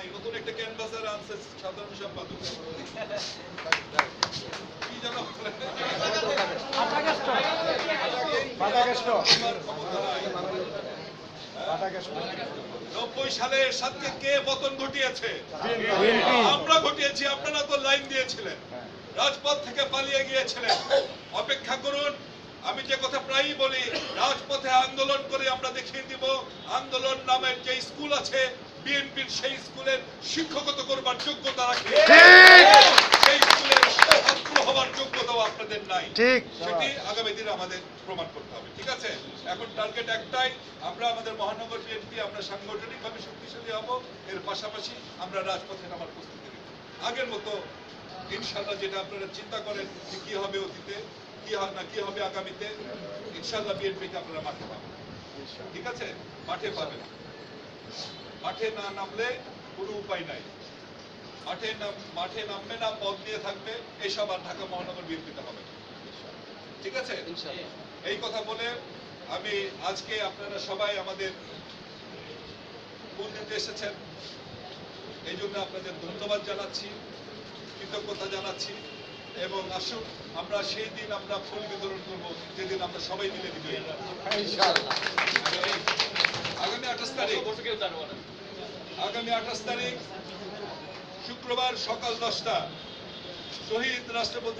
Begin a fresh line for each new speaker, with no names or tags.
নাই নতুন একটা ক্যানভাসার আনছে সাধারণ সম্পাদক কি যেন বলে? আমার ক্ষমতা নাই। নব্বই সালের সাথে কে পতন ঘটিয়েছে। আমরা ঘটিয়েছি আপনারা তো লাইন দিয়েছিলেন। রাজপথ থেকে পালিয়ে গিয়েছিলেন। অপেক্ষা করুন আমি যে কথা প্রায়ই বলি রাজপথে আন্দোলন করে আমরা দেখিয়ে দিব আন্দোলন নামের যে স্কুল আছে বিএনপির সেই স্কুলের শিক্ষকতা করবার যোগ্যতা রাখে। সেই স্কুলের ছাত্র হবার যোগ্যতাও আপনাদের নাই।
ঠিক।
সেটি আগামী দিনে আমাদের প্রমাণ করতে হবে ঠিক আছে? এখন টার্গেট একটাই আমরা আমাদের মহানগর বিএনপি আমরা সাংগঠনিকভাবে শক্তিশালী হব এর পাশাপাশি আমরা রাজপথে নামার প্রস্তুতি নেব। আগের মতো ইনশাল্লাহ যেটা আপনারা চিন্তা করেন যে কি হবে অতীতে কি হয় না কি হবে আগামীতে ইনশাল্লাহ বিএনপিকে আপনারা মাঠে পাবেন। ঠিক আছে? মাঠে পাবেন। মাঠে না নামলে কোনো উপায় নাই। মাঠে মাঠে নামবে না পদ নিয়ে থাকবে এইসব আর ঢাকা মহানগর বিএনপিতে হবে ঠিক আছে? এই কথা বলে আমি আজকে আপনারা সবাই আমাদের দিতে এসেছেন। এই জন্য আপনাদের ধন্যবাদ জানাচ্ছি কৃতজ্ঞতা জানাচ্ছি এবং আসুন আমরা সেই দিন আমরা ফুল বিতরণ করব যেদিন আমরা সবাই মিলে বিজয়ী তারিখ আগামী আঠাশ তারিখ শুক্রবার সকাল দশটা শহীদ রাষ্ট্রপতি